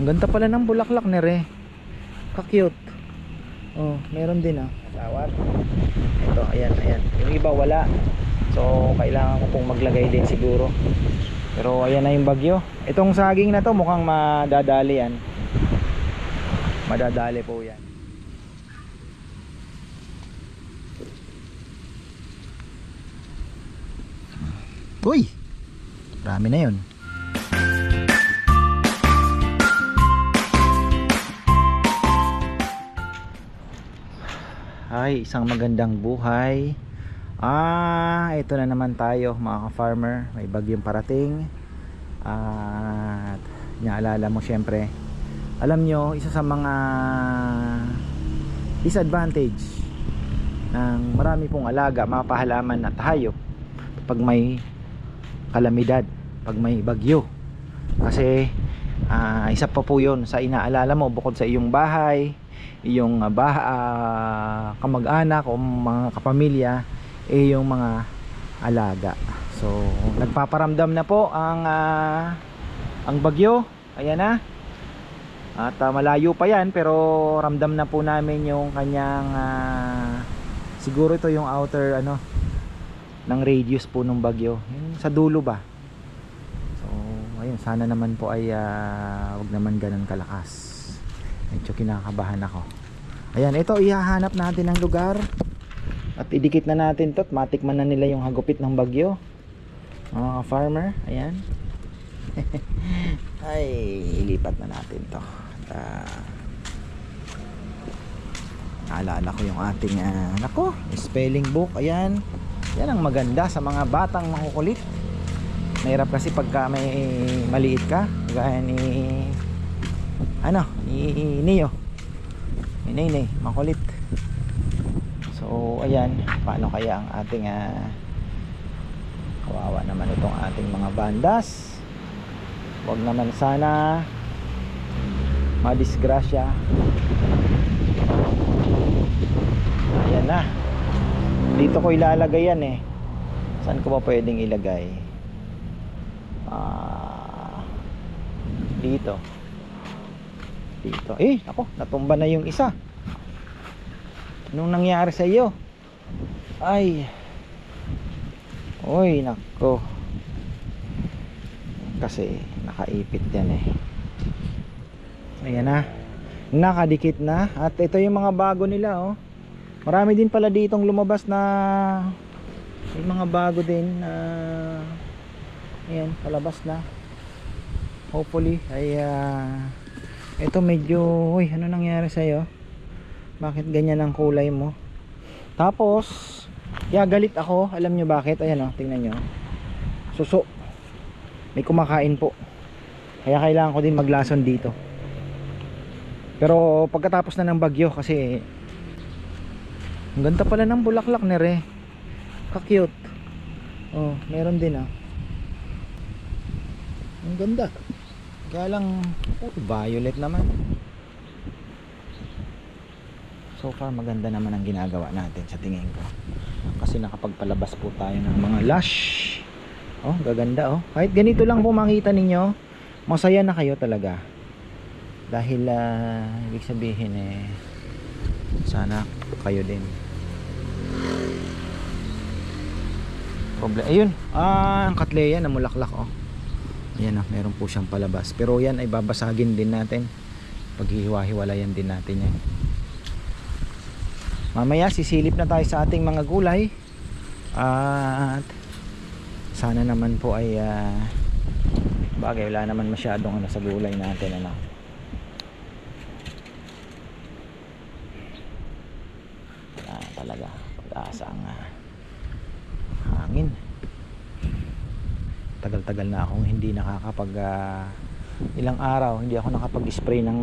Ang ganda pala ng bulaklak ni Re. Ka-cute. Oh, meron din ah. Tawad. Ito, ayan, ayan. Yung iba wala. So, kailangan ko pong maglagay din siguro. Pero ayan na yung bagyo. Itong saging na to mukhang madadali yan. Madadali po yan. Uy! Marami na yun. Ay, isang magandang buhay. Ah, ito na naman tayo mga ka-farmer. May bagyong parating. At naalala mo syempre. Alam nyo, isa sa mga disadvantage ng marami pong alaga, mga pahalaman at hayop pag may kalamidad, pag may bagyo. Kasi ah, isa pa po yun sa inaalala mo bukod sa iyong bahay, iyong ah, bah, ah, kamag-anak o mga kapamilya, eh yung mga alaga. So, nagpaparamdam na po ang ah, ang bagyo. Ayan na. At ah, malayo pa yan pero ramdam na po namin yung kanyang ah, siguro ito yung outer ano ng radius po ng bagyo. Yung sa dulo ba? Ayun, sana naman po ay ah, wag naman ganun kalakas. Medyo kinakabahan ako. Ayan, ito ihahanap natin ng lugar. At idikit na natin to at matikman na nila yung hagupit ng bagyo. Mga farmer, ayan. ay, ilipat na natin to. At, ah, naalala ko yung ating ah, nako, spelling book, ayan. Yan ang maganda sa mga batang makukulit. Mahirap kasi pagka may maliit ka, gaya ni ano, ni Neo. Ni Nene, makulit. So, ayan, paano kaya ang ating ah, kawawa naman itong ating mga bandas. Huwag naman sana madisgrasya. Ayan na dito ko ilalagay yan eh saan ko ba pwedeng ilagay ah dito. Dito. Eh ako natumba na yung isa. Anong nangyari sa iyo? Ay. Oy nako. Kasi nakaipit yan eh. Ayan na. Nakadikit na. At ito yung mga bago nila oh. Marami din pala ditong lumabas na may mga bago din na ayan, palabas na. Hopefully ay uh, ito medyo, uy, ano nangyari sa iyo? Bakit ganyan ang kulay mo? Tapos, yeah, galit ako. Alam nyo bakit? Ayan oh, tingnan nyo. Suso. May kumakain po. Kaya kailangan ko din maglason dito. Pero pagkatapos na ng bagyo kasi ang ganda pala ng bulaklak ni Re. Ka-cute. Oh, meron din ah. Ang ganda. Kaya lang, oh, violet naman. So far maganda naman ang ginagawa natin sa tingin ko. Kasi nakapagpalabas po tayo ng mga lush. Oh, gaganda oh. Kahit ganito lang po makita ninyo, masaya na kayo talaga. Dahil ah, ibig sabihin eh sana kayo din problem ayun ah ang katleya na mulaklak oh ayan oh meron po siyang palabas. Pero yan ay babasagin din natin. Paghihiwa-hiwalayan din natin yan. Mamaya sisilip na tayo sa ating mga gulay. At sana naman po ay uh, bagay wala naman masyadong ano sa gulay natin ano. Ah, talaga pag-asa ang ah, hangin tagal-tagal na akong hindi nakakapag ah, ilang araw hindi ako nakapag-spray ng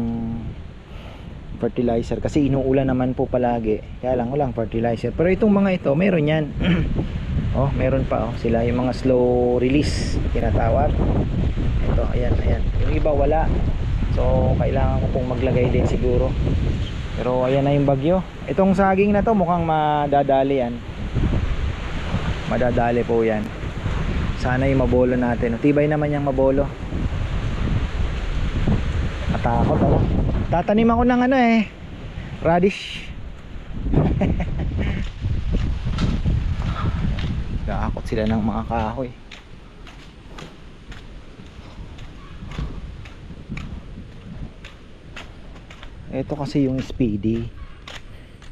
fertilizer kasi inuulan naman po palagi. Kaya lang walang fertilizer. Pero itong mga ito meron yan. Oh meron pa oh. Sila yung mga slow release tinatawag. Ito ayan ayan. Yung iba wala. So kailangan ko pong maglagay din siguro. Pero ayan na yung bagyo. Itong saging na to mukhang madadali yan. Madadali po yan sana yung mabolo natin tibay naman yung mabolo at Nakakatakot ano. Tatanim ako ng ano eh. Radish. Nakakot sila ng mga kahoy. Ito kasi yung speedy.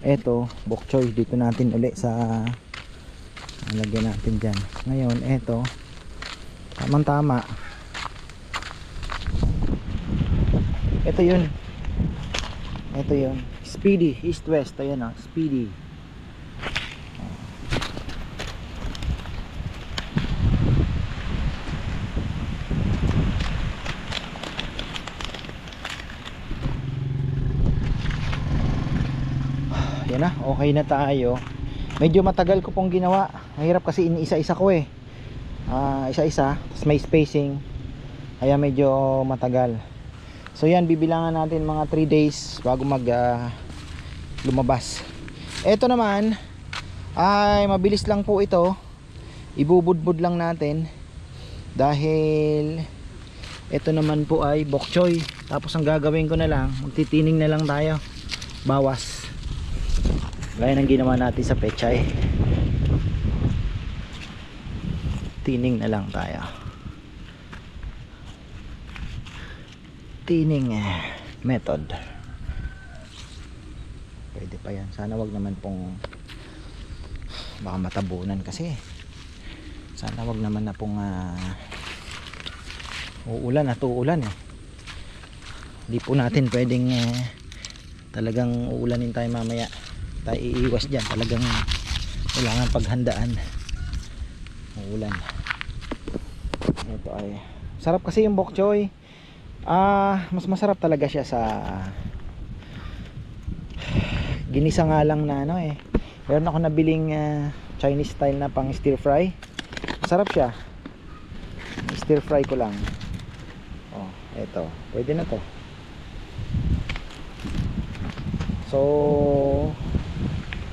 Ito, bok choy dito natin uli sa lagyan natin dyan. Ngayon, ito tamang tama. Ito yun. Ito yun. Speedy, east west. Ayan ah, speedy. yan na okay na tayo medyo matagal ko pong ginawa mahirap kasi iniisa-isa ko eh. Ah, isa-isa tapos may spacing. Kaya medyo matagal. So yan bibilangan natin mga 3 days bago mag ah, lumabas. Eto naman ay mabilis lang po ito. Ibubudbud lang natin. Dahil ito naman po ay bok choy. Tapos ang gagawin ko na lang magtitining na lang tayo. Bawas. Gaya ng ginawa natin sa pechay tining na lang tayo. Tining eh, method. Pwede pa yan. Sana wag naman pong baka matabunan kasi. Sana wag naman na pong ah, uulan at uulan eh. Hindi po natin pwedeng eh, talagang uulanin tayo mamaya. Tayo iiwas dyan. Talagang kailangan paghandaan uulan ito ay sarap kasi yung bok choy. Ah mas masarap talaga siya sa ginisa nga lang na ano eh. Meron ako nabiling ah, Chinese style na pang stir fry. Masarap siya. Stir fry ko lang. Oh eto. Pwede na to. So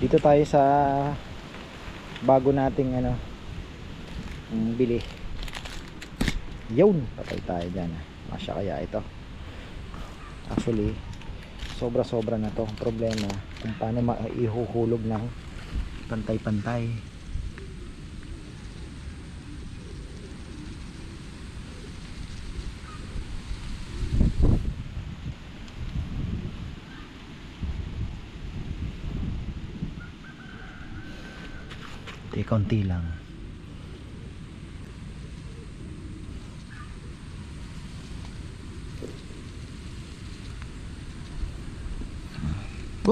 dito tayo sa bago nating ano ang bili. Yun patay tayo dyan masya kaya ito. Actually sobra sobra na to. Problema kung paano maihuhulog ng pantay pantay konti lang.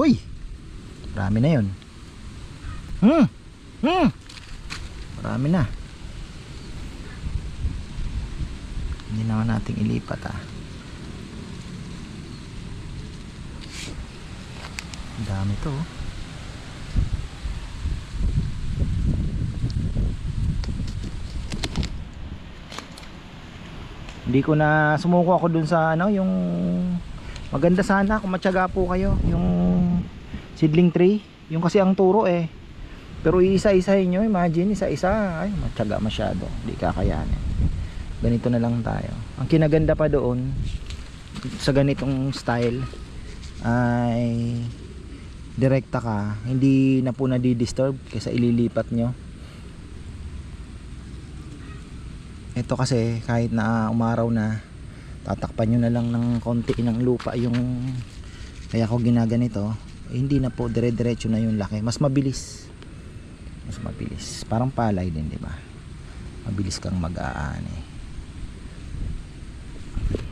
Uy! Marami na yun. Hmm! Hmm! Marami na. Hindi naman nating ilipat ah. Dami to oh. Hindi ko na sumuko ako dun sa ano yung maganda sana kung matyaga po kayo yung seedling tree. Yung kasi ang turo eh. Pero isa-isahin nyo imagine isa-isa. Ay matyaga masyado. Hindi kakayanin. Ganito na lang tayo. Ang kinaganda pa doon sa ganitong style ay direkta ka. Hindi na po nadidisturb kaysa ililipat nyo. Ito kasi kahit na umaraw na tatakpan nyo na lang ng konti ng lupa yung kaya ko ginaganito eh, hindi na po dire-diretso na yung laki. Mas mabilis. Mas mabilis. Parang palay din di ba? Mabilis kang mag-aani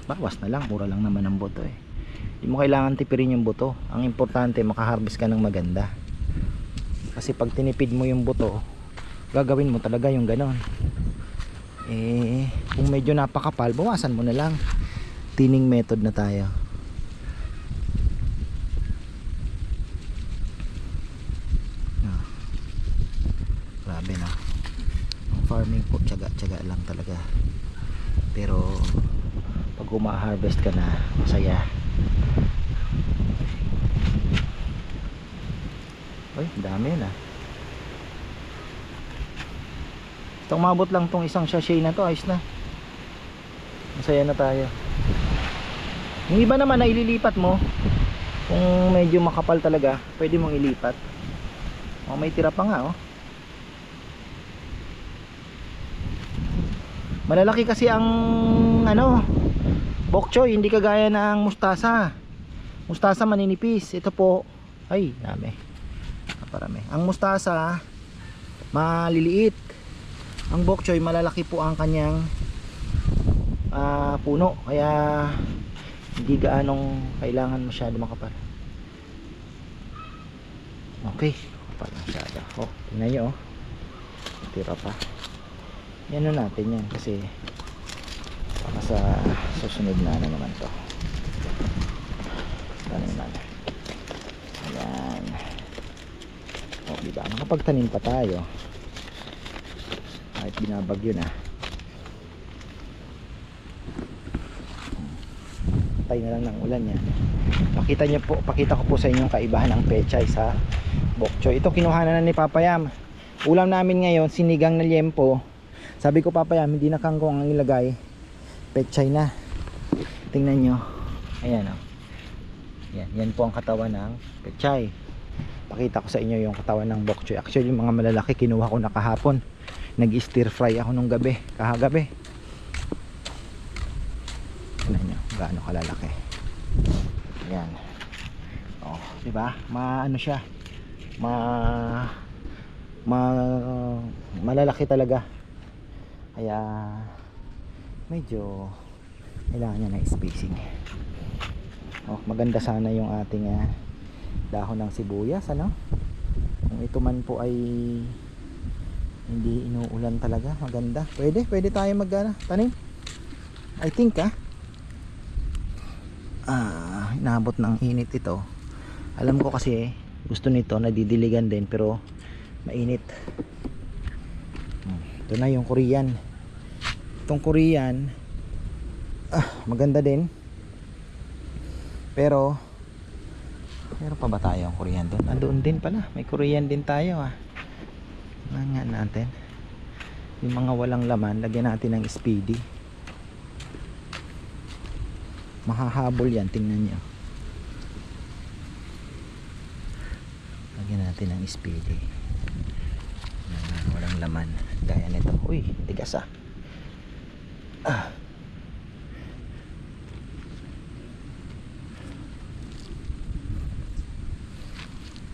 bawas na lang. Mura lang naman ang buto eh. Hindi mo kailangan tipirin yung buto. Ang importante makaharvest ka ng maganda. Kasi pag tinipid mo yung buto gagawin mo talaga yung ganon. Eh kung medyo napakapal bawasan mo na lang. Tining method na tayo Ah. grabe no ang farming po tsaga tsaga lang talaga pero pag uma-harvest ka na masaya ang dami yun ah Ito umabot lang tong isang sachet na to, ayos na. Masaya na tayo. Yung iba naman na ililipat mo, kung medyo makapal talaga, pwede mong ilipat. Oh, may tira pa nga oh. Malalaki kasi ang ano, bok choy, hindi kagaya ng mustasa. Mustasa maninipis. Ito po, ay, dami. Naparami. Ang mustasa, maliliit. Ang bok choy, malalaki po ang kanyang ah, puno. Kaya, hindi gaanong kailangan masyado makapal. Okay, kapal masyado. Oh, tingnan nyo oh. Tira pa. Yan na natin yan kasi baka sa susunod na ano naman to. Naman. Ayan. O, oh, diba? Nakapagtanim pa tayo. Kahit binabagyo na. Patay na lang ng ulan yan. Pakita niyo po, pakita ko po sa inyo kaibahan ng pechay sa bokchoy. Ito kinuha na ni Papa Yam. Ulam namin ngayon, sinigang na liempo. Sabi ko Papa Yam, hindi na kangkong ang ilagay. Pechay na. Tingnan nyo. Ayan o. Yan, yan po ang katawan ng pechay. Pakita ko sa inyo yung katawan ng bok choy. Actually, yung mga malalaki kinuha ko na kahapon. Nag-stir fry ako nung gabi, kahagabi. Tingnan nyo, gaano kalalaki. Ayan. Oh, 'di ba? Maano siya? Ma ma malalaki talaga. Kaya medyo kailangan niya na spacing. Oh, maganda sana yung ating ah, dahon ng sibuyas, ano? Kung ito man po ay hindi inuulan talaga, maganda. Pwede, pwede tayo mag ano, tanim. I think ah. Ah, inabot ng init ito. Alam ko kasi gusto nito nadidiligan din pero mainit. Hmm, Ito na yung Korean. Itong Korean ah, maganda din. Pero meron pa ba tayo ang Korean doon? Andoon din pala. May Korean din tayo ah. Nga natin. Yung mga walang laman, lagyan natin ng speedy. Mahahabol yan, tingnan nyo. Lagyan natin ng speedy. Walang laman. Gaya nito. Uy, tigas ah. Ah.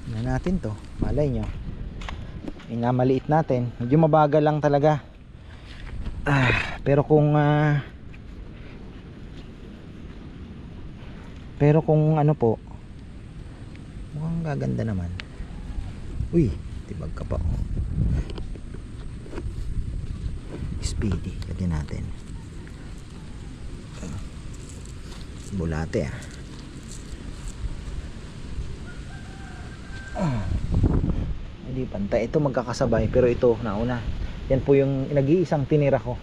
Tingnan natin to. Malay nyo. Inamaliit natin. Medyo mabagal lang talaga. Ah, pero kung ah, pero kung ano po mukhang gaganda naman. Uy, tibag ka pa. oh. Speedy. Lagyan natin. Bulate ah. Ah. Hindi pantay. Ito magkakasabay pero ito nauna. Yan po yung nag-iisang tinira ko.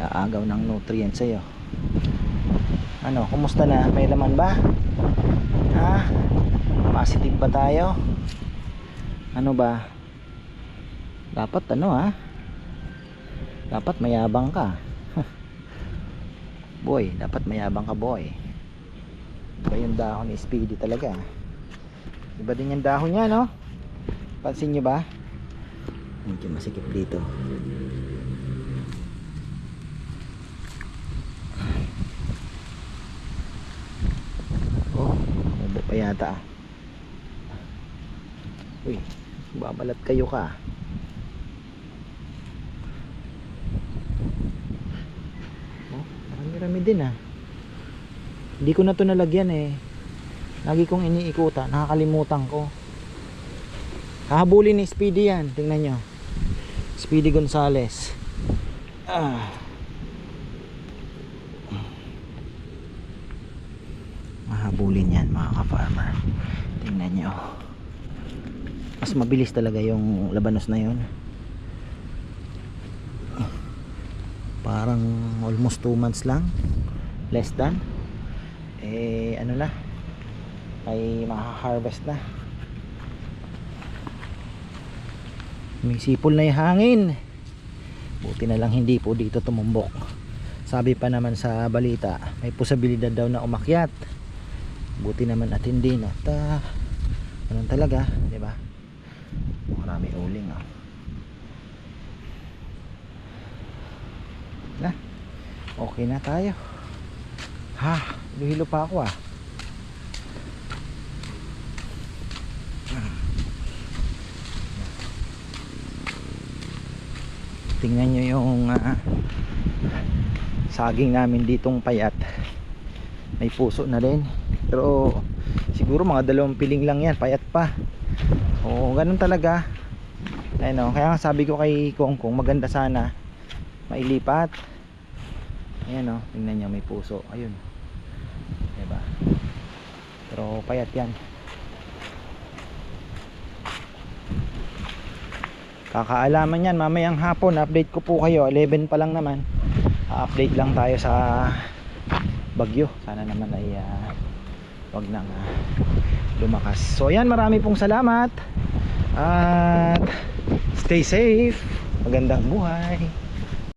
Iaagaw ng nutrients sa'yo. Ano, kumusta na? May laman ba? Ha? Positive ba tayo? Ano ba? Dapat ano ha? Dapat mayabang ka. boy, dapat mayabang ka boy. Iba yung dahon ni Speedy talaga. Iba din yung dahon niya, no? Pansin nyo ba? Medyo masikip dito. Oh, pa yata ah. Uy, babalat kayo ka. Oh, marami-rami din ah. Hindi ko na to nalagyan eh. Lagi kong iniikutan, nakakalimutan ko. Hahabulin ni Speedy yan, tingnan nyo. Speedy Gonzales. Ah. Mahabulin yan mga ka-farmer. Tingnan nyo. Mas mabilis talaga yung labanos na yun. Parang almost 2 months lang. Less than. Eh, ano na. Ay makaharvest na. May sipol na yung hangin. buti na lang hindi po dito tumumbok sabi pa naman sa balita may posibilidad daw na umakyat buti naman at hindi na at ah, ganun talaga di ba marami uling ah na. Okay na tayo. Ha hilo pa ako ah. Tingnan nyo yung ah, saging namin ditong payat. May puso na rin. Pero siguro mga dalawang piling lang yan payat pa. Oo ganun talaga. Ayun o kaya nga sabi ko kay Kong Kong maganda sana mailipat. Ayan o tingnan nyo may puso. Ayun. Diba? Pero payat yan. Kakaalaman yan mamayang hapon update ko po kayo. 11 pa lang naman. Update lang tayo sa bagyo. Sana naman ay ah, wag nang ah, lumakas. So yan marami pong salamat. At stay safe. Magandang buhay